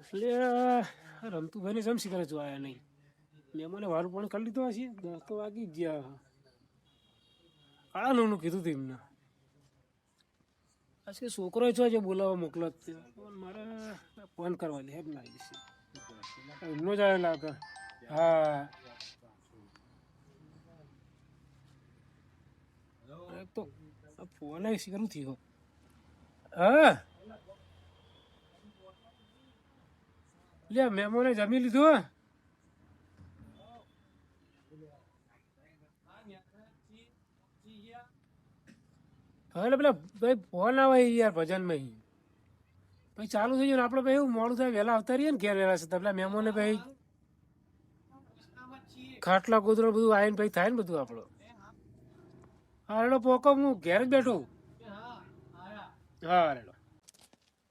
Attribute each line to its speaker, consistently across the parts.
Speaker 1: એટલે રમતુભાઈ ને જમશી કરે જો આયા નહીં. મહેમાને વારું પણ કરી લીધો હશે, દસ તો વાગી ગયા. કાળા લોનું કીધું હતું એમને. આજ કે છોકરો છો, જે બોલાવવા મોકલો મારે ફોન કરવા લે એમ લાગી છે એમનો જ આવે હતા હા. તો ફોન આવી શીખરું થયો. હા. લે મહેમાને જમી લીધું, હે? હા પેલા ભાઈ ફોન આવે યાર ભજનમાં પછી ચાલુ થઈ ગયું આપણે ભાઈ મોડું થાય, વહેલા આવતા રહીએ ને ઘેર વહેલા છે પેલા મેમોને ભાઈ ખાટલા કૂતરો બધું આવીને ભાઈ થાય ને બધું આપણો. હા, રેડો, પોકો, હું ઘેર જ બેઠો. હા, રેડો.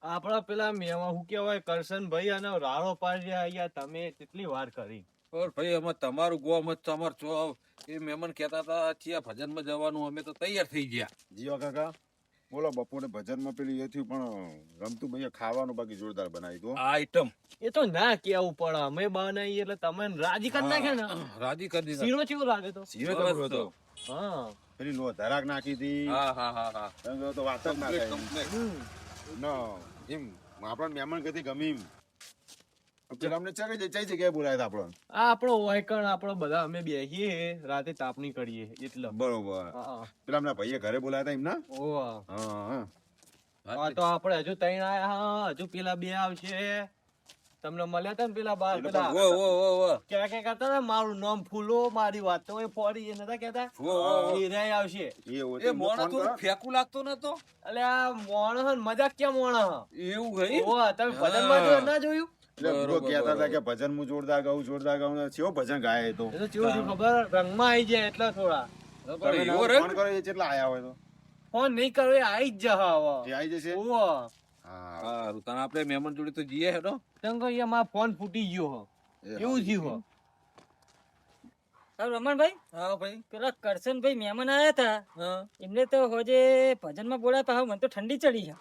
Speaker 2: આપડા પેલા મેમાં શું કેવાય કરશન ભાઈ અને રાળો પાડી અહીંયા તમે કેટલી વાર કરી?
Speaker 3: ઓર ભાઈ અમે તમારું ગોમ જ તમાર છો એ મહેમાન કહેતા હતા છીએ ભજનમાં જવાનું અમે તો તૈયાર થઈ ગયા.
Speaker 4: જીવા કાકા બોલો બપોરે ભજનમાં પેલી એ થયું પણ રમતું ભાઈ ખાવાનું બાકી જોરદાર બનાવી દો
Speaker 3: આ આઈટમ
Speaker 2: એ તો ના કેવું પડે અમે બનાવીએ એટલે તમે રાજી કરી નાખે ને?
Speaker 3: રાજી કરી દીધા.
Speaker 2: શીરો કેવો લાગે તો?
Speaker 4: શીરો
Speaker 3: સરસ
Speaker 4: હતો?
Speaker 2: હા.
Speaker 4: પેલી લો ધરાક નાખી હતી.
Speaker 3: હા હા હા હા.
Speaker 4: તો વાત જ ના થાય. ના એમ આપણા મહેમાન કદી ગમી એમ પેલા અમને ચારે જઈ જગ્યાએ બોલાયા હતા આપણને.
Speaker 2: આ આપણો વાયકણ આપણો બધા અમે બેસીએ રાતે તાપણી કરીએ એટલે.
Speaker 4: બરોબર. પેલા અમને ભાઈએ ઘરે બોલાયા હતા એમના. હા.
Speaker 2: તો આપણે હજુ આયા હજુ પેલા બે આવશે. તમને મળ્યા હતા ને પેલા બાર પેલા ક્યાં ક્યાં કરતા હતા મારું નામ ફૂલો મારી વાત તો એ ફોડી એ નતા કેતા. એ આવશે.
Speaker 4: એ તો
Speaker 3: મોણો
Speaker 4: ફોન કરો.
Speaker 3: લાગતો નતો?
Speaker 2: એટલે આ મોણ હન મજાક કેમ મોણ હ?
Speaker 3: એવું ગઈ
Speaker 2: ઓ તમે ભજનમાં જો ના જોયું?
Speaker 4: એટલે
Speaker 3: બરોબર,
Speaker 4: પેલો કહેતા હતા કે ભજન હું જોરદાર ગાઉં જોરદાર ગાઉં ચેવો ભજન ગાય તો.
Speaker 2: એ તો ખબર? રંગમાં આવી જાય એટલા થોડા.
Speaker 4: તમે
Speaker 3: એવો રંગ?
Speaker 4: કરો એ કેટલા આયા હોય તો?
Speaker 2: ફોન નહીં કરો એ આવી જ જા હવે.
Speaker 4: આવી જશે?
Speaker 2: ઓવા
Speaker 4: હા.
Speaker 3: તને આપણે મહેમાન જોડે તો જઈએ હેડો.
Speaker 2: ચંગો અહીંયા મારો ફોન ફૂટી ગયો હો. એવું થયું હો.
Speaker 5: હા રમણભાઈ?
Speaker 3: હા ભાઈ.
Speaker 5: પેલા કરશનભાઈ મહેમાન આવ્યા હતા. એમને તો હોજે ભજનમાં બોલાયા બોલાતા હવે મને તો ઠંડી ચડી છે.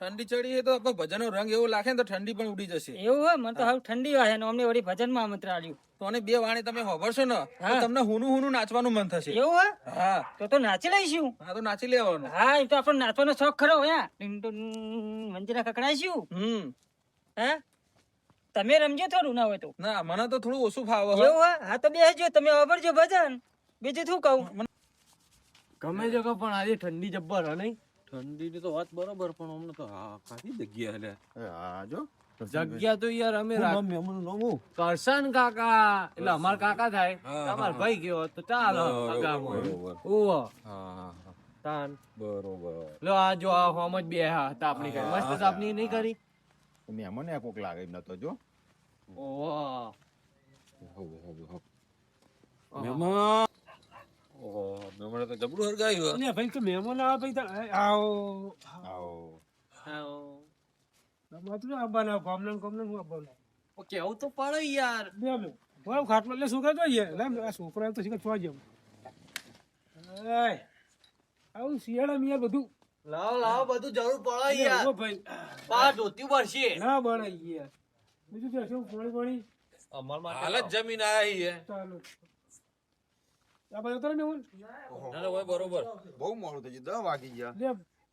Speaker 3: ઠંડી ચડી તો આપણે ભજનનો રંગ એવો લાગે ને તો ઠંડી પણ ઉડી જશે.
Speaker 5: એવું હોય? મને તો હવે ઠંડી વાય ને અમને વળી ભજનમાં આમંત્રણ આલ્યું
Speaker 3: તો અને બે વાણી તમે હોભરશો ને તો તમને હુનું હુનું નાચવાનું મન થશે.
Speaker 5: એવું હોય?
Speaker 3: હા.
Speaker 5: તો તો નાચી લઈશું.
Speaker 3: હા તો નાચી લેવાનું.
Speaker 5: હા એ તો આપણને નાચવાનો શોખ ખરો હે. મંજીરા કકડાઈશું
Speaker 3: હમ.
Speaker 5: હે? તમે રમજો થોડું ના હોય તો.
Speaker 3: ના મને તો થોડું ઓછું ફાવે
Speaker 5: એવું હોય? હા તો બેસજો તમે હોભરજો ભજન. બીજું શું કહું?
Speaker 2: ગમે જગો પણ આજે ઠંડી જબ્બર નહીં?
Speaker 3: ઠંડીની તો વાત બરોબર પણ અમને તો ખાધી જગ્યા એટલે
Speaker 4: હા જો.
Speaker 2: જગ્યા તો યાર અમે કરશન કાકા. એટલે અમાર કાકા થાય.
Speaker 3: અમાર
Speaker 2: ભાઈ ગયો તો ચાલો. ઓવો તાન.
Speaker 3: બરોબર.
Speaker 2: લો આ જો આ હોમ જ બે હા તાપની કરી મસ્ત તાપની નહીં કરી?
Speaker 4: મહેમાન મને કોક લાગે એમ તો જો.
Speaker 2: ઓવો
Speaker 3: મહેમાન ઓહો મેમણે તો જબરું હરગાયું
Speaker 1: એટલે ભાઈ કે મહેમાન આવે. ભાઈ આવો.
Speaker 4: આવો
Speaker 1: તમારું શું આવવાના ગામના ને ગામના શું આવવાના
Speaker 2: તો પડે યાર.
Speaker 1: બે બે બોલો ખાટલો એટલે છોકરા જોઈએ લે આ છોકરા તો શીખર છો જેમ આવું શિયાળા મિયા બધું.
Speaker 2: લાવ લાવ બધું જરૂર પડે યાર.
Speaker 1: ભાઈ.
Speaker 2: બહાર ધોતી પડશે
Speaker 1: ના યાર. બીજું શું પોણી પાણી
Speaker 2: અમાર માટે
Speaker 3: જ જમીન આયા હી હે
Speaker 1: ચાલો. આ બધા ને હું.
Speaker 3: ના ના, હોય બરોબર.
Speaker 4: બહુ મોડું થઈ ગયું. દસ વાગી ગયા.
Speaker 1: લે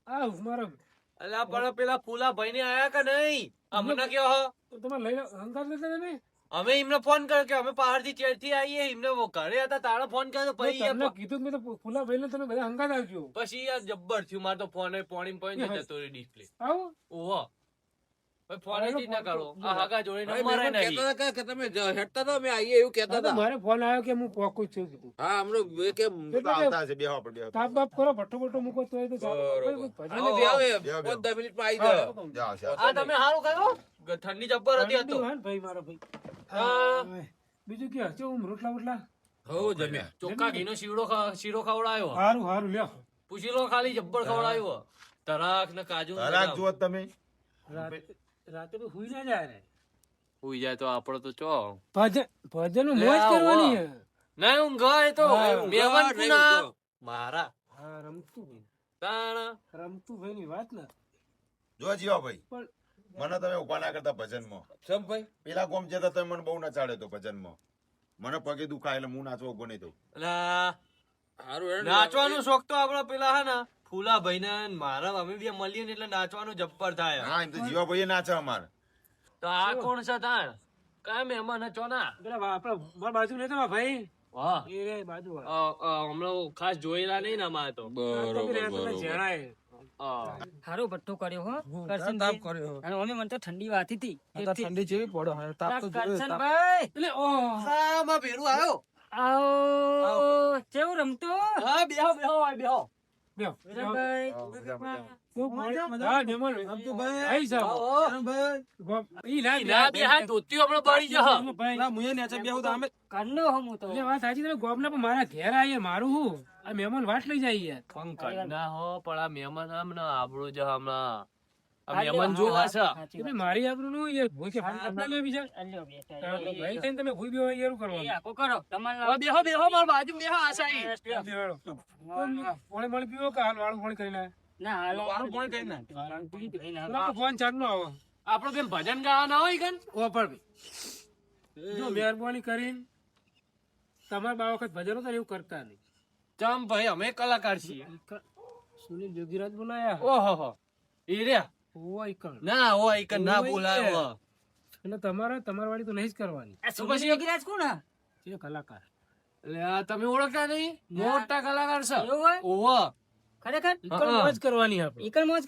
Speaker 1: આ મારા.
Speaker 2: અલ્યા પણ પેલા ફૂલા ભાઈ ને આયા કે નહીં? અમને કયો હો?
Speaker 1: તમે લઈને હંકાર લેતા તમે
Speaker 2: અમે એમને ફોન કર્યો કે અમે પહાડથી ચેડ આવીએ એમને ઘરે હતા તારે ફોન કર્યો પછી
Speaker 1: તમને કીધું મેં તો ફૂલા ભાઈ તમે બધા હંકાર આવજો.
Speaker 2: પછી યાર જબ્બર થયું મારે તો ફોન પોણી પોઈન્ટ જતો ડિસ્પ્લે
Speaker 1: આવો.
Speaker 2: ઓહો.
Speaker 1: મારે ફોન આવ્યો કે હું પોકું છું
Speaker 3: હા હમણાં કે
Speaker 4: આવતા હશે બેહવા પર બેહવા
Speaker 1: તાપ બાપ કરો ભટ્ટો ભટ્ટો મૂકો તો એ તો ચાલે.
Speaker 3: બરોબર.
Speaker 1: ભાઈ,
Speaker 3: આવો,
Speaker 1: ભજન
Speaker 3: આવો,
Speaker 4: બેહો, બેહો.
Speaker 3: પાંચ દસ મિનિટમાં આવી જાઓ.
Speaker 4: જાઓ, જાઓ.
Speaker 2: આ તમે સારું કર્યું? ઠંડી જબ્બર હતી આ તો.
Speaker 1: ઠંડી હોય ને ભાઈ મારો ભાઈ.
Speaker 2: હા.
Speaker 1: હા. બીજું કે હશે હું રોટલા બોટલા?
Speaker 3: હો જમ્યા.
Speaker 2: ચોખ્ખા ઘીનો શીરો શીરો ખવડાયો.
Speaker 1: સારું સારું લ્યો.
Speaker 2: પૂછી લો ખાલી જબ્બર ખવડાયો. તરાક ને કાજુ તરાક
Speaker 4: જુઓ તમે.
Speaker 1: રાતે તો હુઈ ના જાય રે
Speaker 2: હુઈ જાય તો આપણો તો ચો.
Speaker 1: ભજન ભજન મોજ કરવાની છે.
Speaker 2: નહીં ઊંઘ એ તો. મેવન
Speaker 3: ઊંઘ.
Speaker 2: મારા.
Speaker 1: હા રમતું ભાઈ
Speaker 2: તાણા.
Speaker 1: રમતું ભાઈ ની વાત ના.
Speaker 4: જો જીવા ભાઈ
Speaker 1: પણ
Speaker 4: મને તમે ઊભા ના કરતા ભજનમાં.
Speaker 3: સમ ભાઈ?
Speaker 4: પેલા ગોમ જતા તમે મને બહુ નચાડે તો ભજનમાં. મને પગે દુખાય એટલે હું નાચવા ઊભો નહીં તો
Speaker 2: અલા, નાચવાનો શોખ તો આપણો પેલા હા ને. ફૂલા ભાઈ ને મારા અમે બે મળીએ ને એટલે નાચવાનું જબ્બર થાય.
Speaker 4: હા એમ તો જીવા ભાઈ નાચે અમાર.
Speaker 2: તો આ કોણ છે તાણ? કયા મહેમાન છો ના.
Speaker 1: વા- મારા બાજુ નહીં તમારા ભાઈ.
Speaker 2: વાહ
Speaker 1: એ બાજુ વાળા.
Speaker 2: અ, અ, હમણાં ખાસ જોયેલા નહીં ને અમારે તો.
Speaker 3: બરોબર
Speaker 1: રહેતા હતા
Speaker 3: બરોબર
Speaker 1: ઝેણાએ.
Speaker 2: અ,
Speaker 5: હારો ભઠ્ઠો કર્યો હો. કરશન
Speaker 6: તાપ કર્યો.
Speaker 5: અને અમે મને તો ઠંડી વાતી હતી.
Speaker 6: ઠંડી જેવી પડો હવે તાપ તો જોયો તાપ.
Speaker 1: એટલે ઓહ,
Speaker 2: હા માં ભેરું આવ્યો.
Speaker 5: આવો. કેવું રમતો?
Speaker 2: હા બેહો બેહો બેહો.
Speaker 1: ના,
Speaker 2: ના.
Speaker 6: ના
Speaker 1: મારા ઘેર આવીએ મારું હું? આ મહેમાન વાટ લઈ જાય યાર
Speaker 2: પંકજ ના હો પણ આ મહેમાન હમણાં આપણું જ હમણાં. મહેમાન
Speaker 5: હા,
Speaker 2: જોવા છે.
Speaker 5: સાચી
Speaker 1: મારી આબરૂ નું યાર ભૂઈ કે ના. લે બીજા
Speaker 5: આલ્યો બેટા,
Speaker 1: ભાઈ થઈને તમે ભૂઈ બેહો યાર શું
Speaker 5: એ
Speaker 1: કરવાનું.
Speaker 5: કરો. તમારે
Speaker 2: બેહો બેહો મારા બાજુ બેહો આ સાઈડ
Speaker 1: બેહાડો. મળી પીવો કે હાલ વાળું પોણી કરીને?
Speaker 5: ના હાલો
Speaker 6: વાળું પણ કઈ ના
Speaker 1: પેલા તો ફોન આવો.
Speaker 2: આપણો બેન ભજન ગાવાના હોય કન
Speaker 1: ઓપર જો મહેરબાની કરીને તમારા બા વખત ભજનો તો એવું કરતા નહીં.
Speaker 2: ચમ ભાઈ અમે કલાકાર છીએ.
Speaker 1: સુનિલ જોગીરાજ બોલાયા.
Speaker 2: ઓહો હો. ઈ રહ્યા.
Speaker 1: ઓવા ઈકણ.
Speaker 2: ના ઓ એક ના
Speaker 1: ઓય
Speaker 2: બોલાયો
Speaker 1: છે.
Speaker 2: હો.
Speaker 1: એટલે તમારે તમારી વાળી તો નહીં જ કરવાની.
Speaker 5: આ
Speaker 2: તો
Speaker 5: સુનિલ
Speaker 2: પછી-
Speaker 5: યોગીરાજ કોણ હા?
Speaker 1: કલાકાર.
Speaker 2: એટલે તમે ઓળખતા નહીં? મોટા કલાકાર છે. ઓહો.
Speaker 5: ખરેખર?
Speaker 1: ઈકણ મોજ કરવાની આપણે.
Speaker 5: મોજ.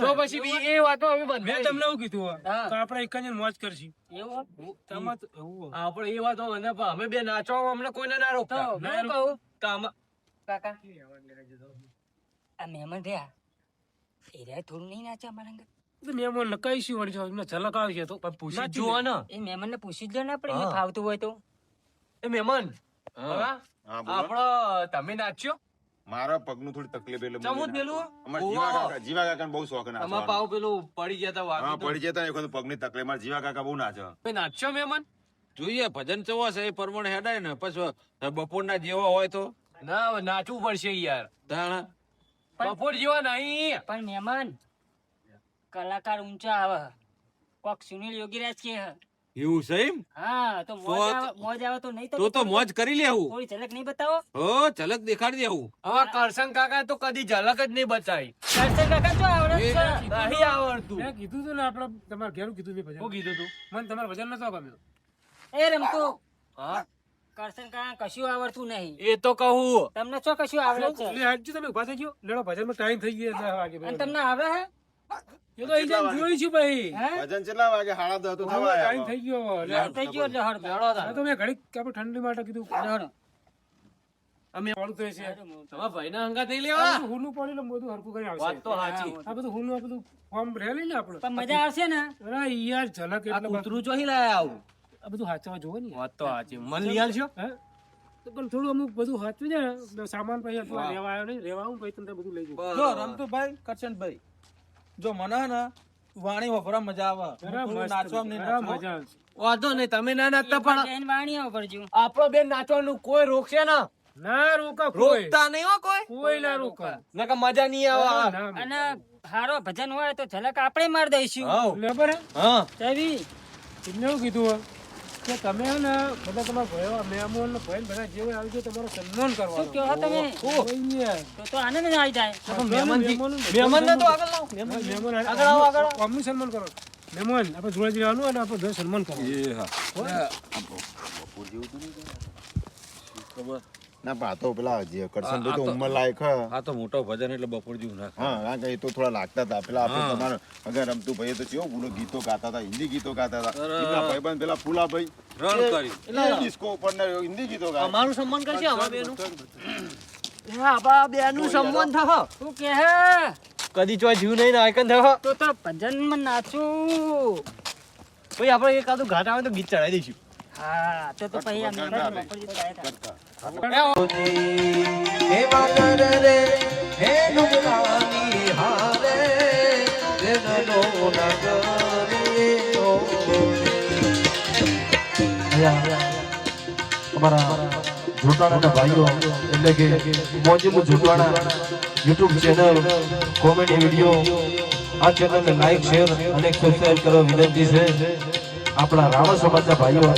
Speaker 2: તો પછી એ વાતો અમે
Speaker 1: મેં તમને એવું કીધું હોય આપણે ઈકણ મોજ કરશી.
Speaker 5: એવું હોય?
Speaker 1: તો હોય.
Speaker 2: આપણે એ વાતો મને અમે બે નાચવા અમને કોઈને ના
Speaker 5: તો
Speaker 2: રોકતા.
Speaker 1: ના,
Speaker 5: કહું?
Speaker 2: તો
Speaker 5: કાકા. આ મહેમાન રહ્યા. એ થોડું નહીં નાચે અમારા અંગત
Speaker 1: તો મહેમાન નકાઈશું વળી જો એમને ઝલક આવશે તો.
Speaker 2: પણ પૂછી જુઓ ને.
Speaker 5: એ મહેમાન ને પૂછી જ ને આપણે એને ફાવતું હોય તો.
Speaker 2: એ મહેમાન
Speaker 3: હા.
Speaker 2: બરાબર?
Speaker 4: હા બોલો.
Speaker 2: આપણો તમે નાચ્યો?
Speaker 4: મારા પગનું થોડી તકલીફ એટલે
Speaker 2: ચમુ પેલું?
Speaker 4: જીવા કાકા જીવા કાકાને બહુ શોખ
Speaker 2: તમારા
Speaker 4: નાચવાનો.
Speaker 2: પાવ પેલું પડી ગયા તા વાગી
Speaker 4: પડી જતા ને એ પગની તકલીફ. મારા જીવા કાકા બહુ નાચે.
Speaker 2: તમે નાચ્યો મહેમાન
Speaker 3: જોઈએ ભજન ચવા એ પરમણ હેડાય ને પછી બપોરના જેવા હોય તો?
Speaker 2: ના નાચવું પડશે યાર.
Speaker 3: તાણા
Speaker 2: બપોર જેવા નહીં.
Speaker 5: પણ મહેમાન કલાકાર ઊંચા આવે. કોક સુનિલ યોગીરાજ કે
Speaker 3: એવું છે એમ?
Speaker 5: હા તો મોજ આવે મોજ આવે તો નહીં
Speaker 3: તો તો મોજ કરી લેવું
Speaker 5: થોડી ઝલક નહીં બતાવો?
Speaker 3: હો ઝલક દેખાડી દેવું
Speaker 2: હવે કરશન કાકા તો કદી ઝલક જ નહીં બતાવી.
Speaker 5: કરશે કાકા તો આવડે છે.
Speaker 2: નહીં આવડતું.
Speaker 1: મેં કીધું તું ને આપણે તમારે ઘેરું કીધું મેં ભજન.
Speaker 2: હું કીધું તું.
Speaker 1: મને તમારું ભજન નતો ગમ્યું
Speaker 5: એ રમતો.
Speaker 2: હા.
Speaker 5: કરશન કાકા કશું આવડતું નહીં.
Speaker 2: એ તો કહું.
Speaker 5: તમને શું કશું આવડે છે?
Speaker 1: એટલે આજુ તમે ઊભા થઈ ગયો. લેડો ભજનમાં ટાઈમ થઈ ગયો દસ વાગે
Speaker 5: અને તમને આવડે હે?
Speaker 1: એ તો અહીં જોઈ છું ભાઈ.
Speaker 4: ભજન કેટલા વાગે? હાડા દસ તો થવા
Speaker 1: ટાઈમ થઈ ગયો. હવે.
Speaker 5: થઈ ગયો એટલે હળ
Speaker 2: લેડો તાર.
Speaker 1: તો મેં ઘડીક આપણે ઠંડી માટે કીધું. અમે પડતો છે.
Speaker 2: તમારા ભાઈના હંગાત નહીં
Speaker 1: આ
Speaker 2: લેવા?
Speaker 1: હુનું પડી બધું હરખું કરી આવશે.
Speaker 2: વાત તો સાચી.
Speaker 1: આ બધું હુનું આ બધું ફોર્મ રહેલી ને આપણે.
Speaker 5: મજા આવશે ને?
Speaker 1: અરે યાર ઝલક એટલે
Speaker 2: કૂતરું ચોહી લાયા આવું.
Speaker 1: આ બધું હાચવા જોવે ને
Speaker 2: વાત તો સાચી. મન લઈ આવશો
Speaker 1: હે? તો પણ થોડું અમુક બધું હાચવી જાય ને સામાન પછી આટલું રહેવા આવ્યો નહીં રહેવા હું ભાઈ તમને બધું લઈ જવું
Speaker 6: જો રમતુભાઈ કરશનભાઈ જો મને ને વાણી વપરા મજા આવે. નાચવા
Speaker 1: બરાબર. મજા આવે
Speaker 2: વાંધો નહીં તમે ના નાચતા પણ
Speaker 5: જૈન વાણીઓ પડજો
Speaker 2: આપણો બેન નાચવાનું કોઈ રોકશે ને.
Speaker 1: ના રોકા કોઈ.
Speaker 2: રોકતા નહીં હો કોઈ.
Speaker 1: કોઈ ના રોકા.
Speaker 2: નકા મજા નહીં આવે.
Speaker 5: અને હારો ભજન હોય તો ઝલક આપણે માર દઈશું.
Speaker 1: ખબર હા?
Speaker 5: તેવી
Speaker 1: એમને કીધું હોય કે તમે હે ને બધા તમારા ભાઈઓ મહેમાન ને ભાઈ બધા જે હોય આવી જાય તમારો સન્માન
Speaker 5: શું કહો તમે? તો તો આનંદ જ આવી જાય.
Speaker 2: મહેમાન મહેમાન ને તો આગળ લાવો.
Speaker 1: મહેમાન
Speaker 2: આગળ આવો, આગળ આવો.
Speaker 1: આમનું સન્માન કરો. મહેમાન આપણે જોડે જોડે અને આપણે જોડે સન્માન કરો
Speaker 3: એ હા. ખબર?
Speaker 4: ના પણ આ તો પેલા જે કરશન તો
Speaker 3: તો-
Speaker 4: ઉંમર લાયક હે.
Speaker 3: આ તો મોટો ભજન એટલે બપોર જેવું ના
Speaker 4: હા કારણ કે એ તો થોડા લાગતા હતા. પેલા આપણે તમારે અગર રમતું ભાઈ તો કેવો પૂરો ગીતો ગાતા હતા હિન્દી ગીતો ગાતા હતા. એટલા ભાઈબંધ પેલા ફૂલાભાઈ
Speaker 3: રણ કરી.
Speaker 4: એટલે ડિસ્કો ઉપર ને હિન્દી ગીતો ગાતા
Speaker 2: અમારું સન્માન કરશે અમારા બેનું. હા બા બેનું સન્માન થા
Speaker 5: શું કે હે?
Speaker 2: કદી જો જીવ નહીં ને આયકન થશે
Speaker 5: તો તો ભજનમાં નાચું.
Speaker 2: પછી આપણે એકાદું ઘાટ આવે તો ગીત ચડાવી દઈશું.
Speaker 5: હા તો તો પછી આ
Speaker 4: કરતા
Speaker 5: મહેમાન
Speaker 4: બે.
Speaker 5: બપોર જેવું ગાય તા.
Speaker 7: અમારા જોટાણાના ભાઈઓ એટલે કે મોજીલું Jotana YouTube channel comedy video આ ચેનલને લાઈક શેર અને સબસ્ક્રાઇબ કરવા વિનંતી છે આપણા રાવણ સમાજના ભાઈઓ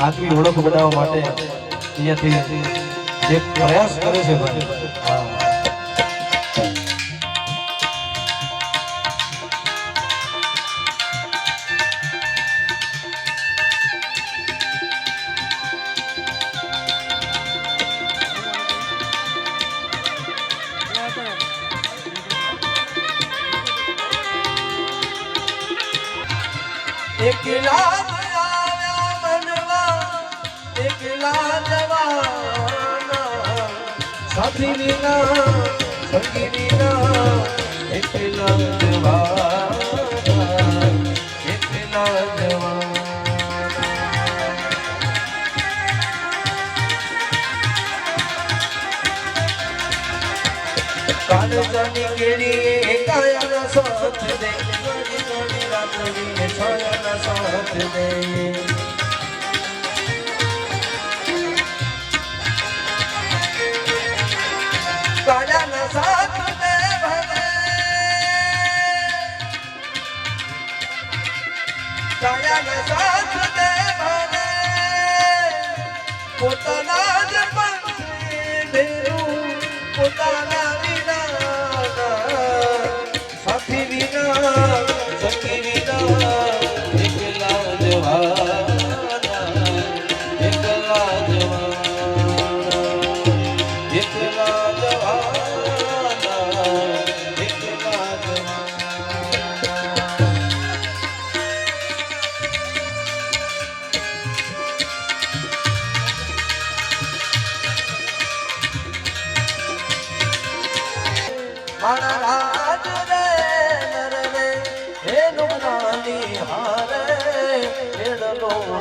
Speaker 7: આગવી ઓળખ બનાવવા માટે અહીંયાથી જે પ્રયાસ કરે છે ભાઈ
Speaker 6: એકલા આવ્યા મનવા એકલા જવાના સાથી વિના સંગી વિના એકલા જવાના એકલા જવાના કાળજાની કેડી કાયા સાથ દે. ઘડી ઘડી રાત છાયાના સાથ દે કાયાના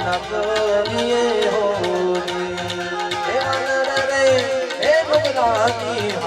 Speaker 6: હેડલો ન કરીએ હોરી હે નર રે હે નુકસાની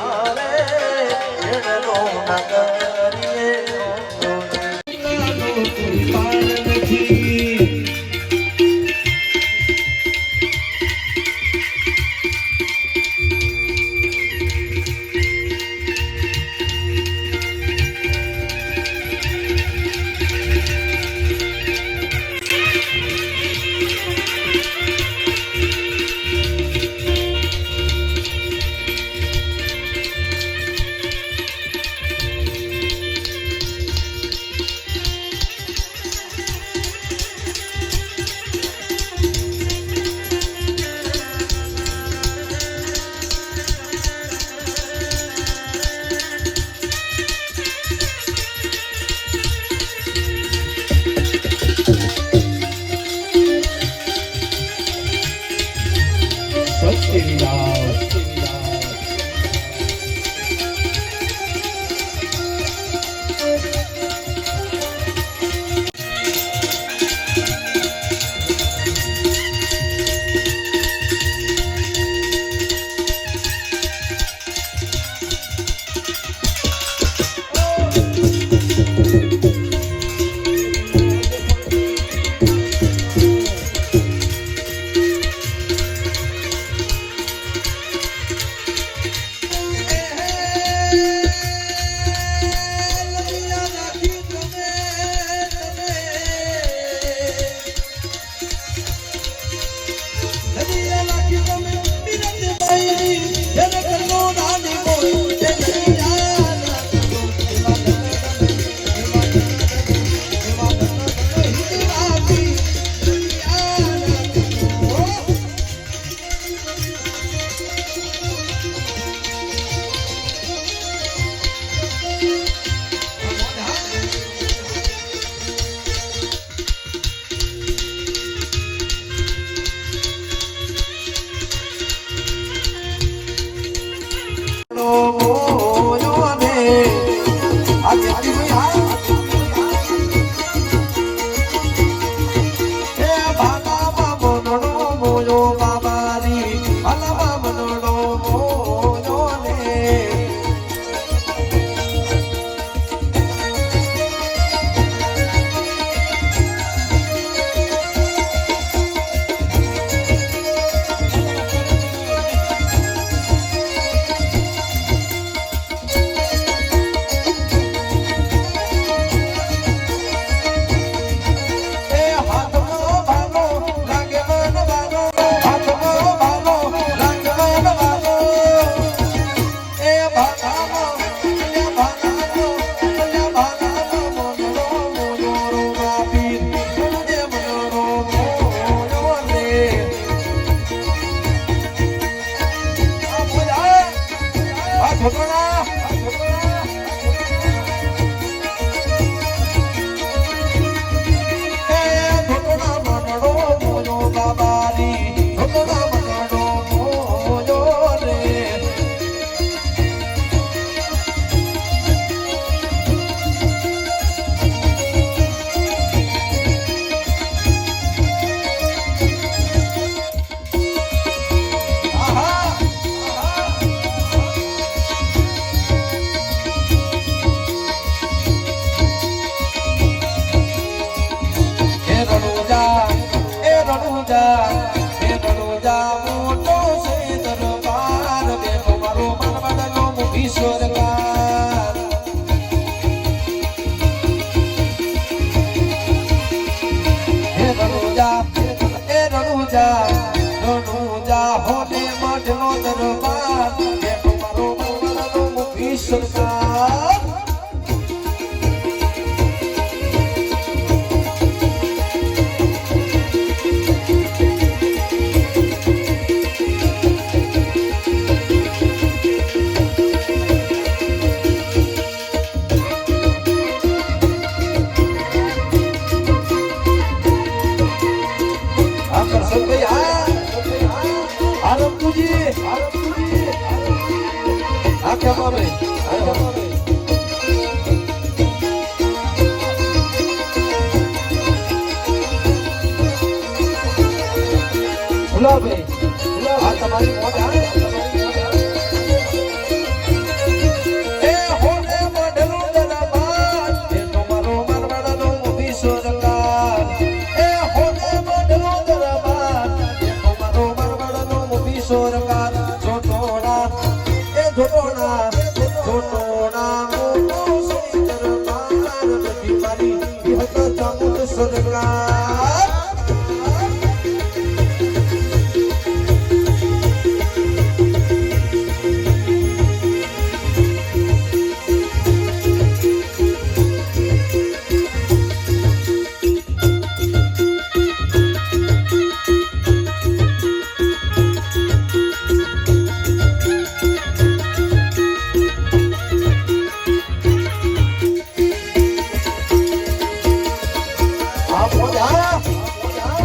Speaker 6: મોજા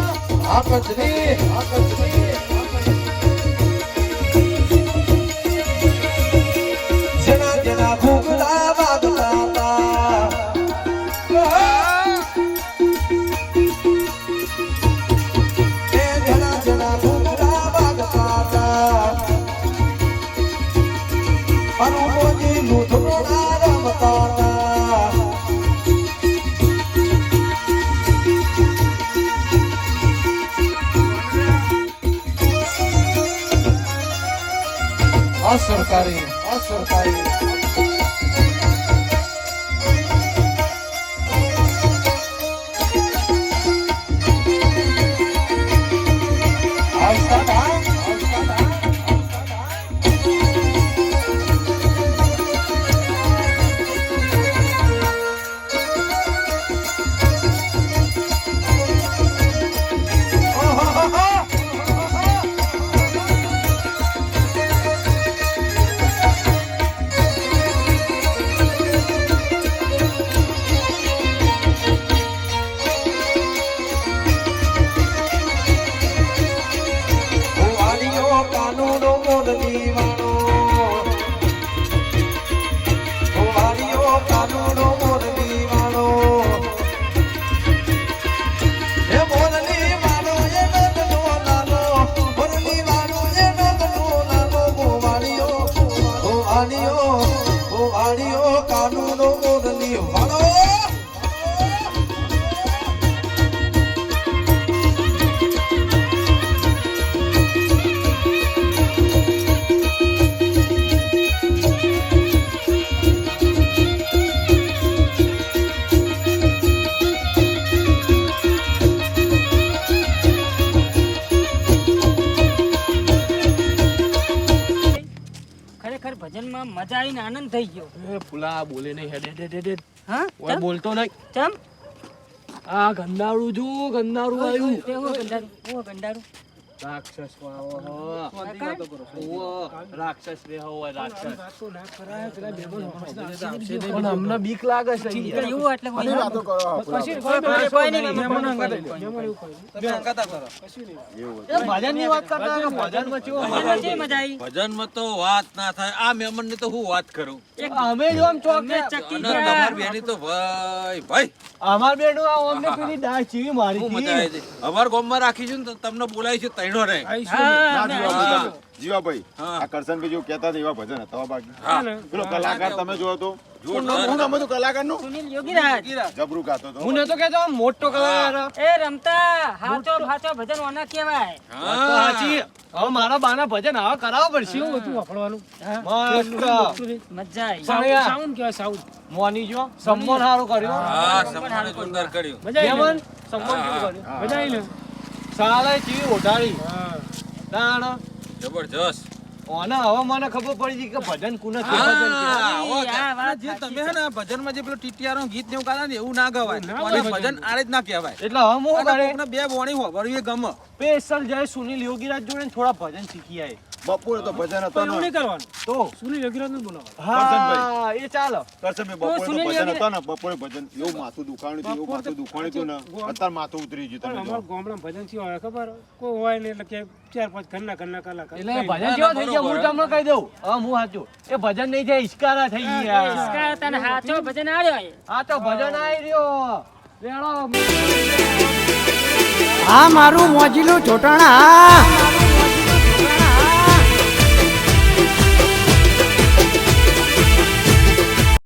Speaker 6: આ અસરકારી અસરકારી
Speaker 5: ભજનમાં મજા આવીને આનંદ થઈ ગયો.
Speaker 2: એ પુલા બોલે નહીં હેડે. હેડ હેડ
Speaker 5: હા?
Speaker 2: ઓય બોલતો નહીં.
Speaker 5: ચમ?
Speaker 2: આ ગંદારું જો ગંદારું આવ્યું.
Speaker 5: ઓ હું ઓ ગંડારું
Speaker 2: રાક્ષસ વાવો હો. રાક્ષસ રે હો રાક્ષસ
Speaker 1: વાતો
Speaker 2: પણ અમને બીક લાગે છે
Speaker 5: એવું એટલે.
Speaker 1: કશી
Speaker 5: કોઈ-
Speaker 1: અંગાત
Speaker 5: નહીં.
Speaker 2: કરતા
Speaker 5: મજા આવી
Speaker 8: ભજનમાં તો વાત ના થાય આ મેમનની તો હું વાત કરું
Speaker 2: અમે જો આમ ચોક
Speaker 8: બેની તો ભાઈ ભાઈ
Speaker 2: અમાર બેનું આ અમને પેલી દાળ ચીવી મારી હતી.
Speaker 8: અમાર ગામમાં રાખીશું ને તમને બોલાવી છે રે.
Speaker 4: જીવાભાઈ. આ કરશનભાઈ જેવું કહેતા હતા એવા ભજન હતા બાકી. પેલો કલાકાર તમે જો તો.
Speaker 8: જોરદાર.
Speaker 4: હું નામ હતું કલાકારનું?
Speaker 5: સુનિલ યોગીરાજ.
Speaker 4: જબરું ગાતો હતો.
Speaker 2: હું નતો કહેતો આમ મોટો કલાકાર.
Speaker 5: એ રમતા હાચો હાચો ભજન ઓના કહેવાય.
Speaker 2: હાચી હવે મારા બાના ભજન હવે કરાવવા પડશે
Speaker 1: કેવું હતું વાપરવાનું?
Speaker 2: મસ્ત.
Speaker 5: મજા આવી.
Speaker 1: સાઉન્ડ કહેવાય સાઉન્ડ
Speaker 2: મોની જો. સન્માન સારું કર્યો.
Speaker 8: હા સન્માન જોરદાર કર્યું.
Speaker 1: મજા આવી
Speaker 2: સન્માન કેવું કર્યું?
Speaker 1: મજા આવી ને
Speaker 2: સાલે ચીવી ઓઢાડી.
Speaker 1: હા.
Speaker 2: તાણ.
Speaker 8: જબરજસ્ત.
Speaker 2: ઓને હવે મને ખબર પડી છે કે ભજન કુને ભજન.
Speaker 9: જે તમે હે ને જે પેલું ટીટીઆર ગીત ને એવું ગાતા ને એવું ના ગવાય. ભજન આરે જ ના કહેવાય.
Speaker 2: એટલે હવે હું કરે
Speaker 9: બે બોણી એ ગમે.
Speaker 2: સ્પેશિયલ જાય સુનિલ યોગીરાજ જોડે ને થોડા ભજન શીખી આય.
Speaker 4: બપોરે તો ભજન હતો
Speaker 1: એવું
Speaker 4: ને.
Speaker 1: નહીં કરવાનું.
Speaker 2: તો?
Speaker 1: સુનિલ યોગીરાજનું બોલાવવાનું.
Speaker 2: હા એ ચાલો.
Speaker 4: કરશનભાઈ બપોરે તો ભજન હતો ને બપોરે ભજન. એવું માથું દુખાણું હતું એવું માથું
Speaker 1: તો-
Speaker 4: દુખાણું હતું ને. અત્યારે માથું ઉતરી ગયું તમે
Speaker 1: અમાર ગામડા ભજનથી હોય ખબર? કોઈ હોય ને એટલે કે ચાર પાંચ ઘરના ઘરના કલાક
Speaker 2: એટલે ભજન કેવો થઈ ગયા? હું તમને કહી દઉં. હા હું સાચું. એ ભજન નહીં થાય ઈશ્કારા થઈ ગયા.
Speaker 5: ઈશ્કારા તને હાચો ભજન આવ્યો
Speaker 2: હા તો ભજન આવી રહ્યો. રેડો
Speaker 10: આ મારું મોજીલું ચોટણા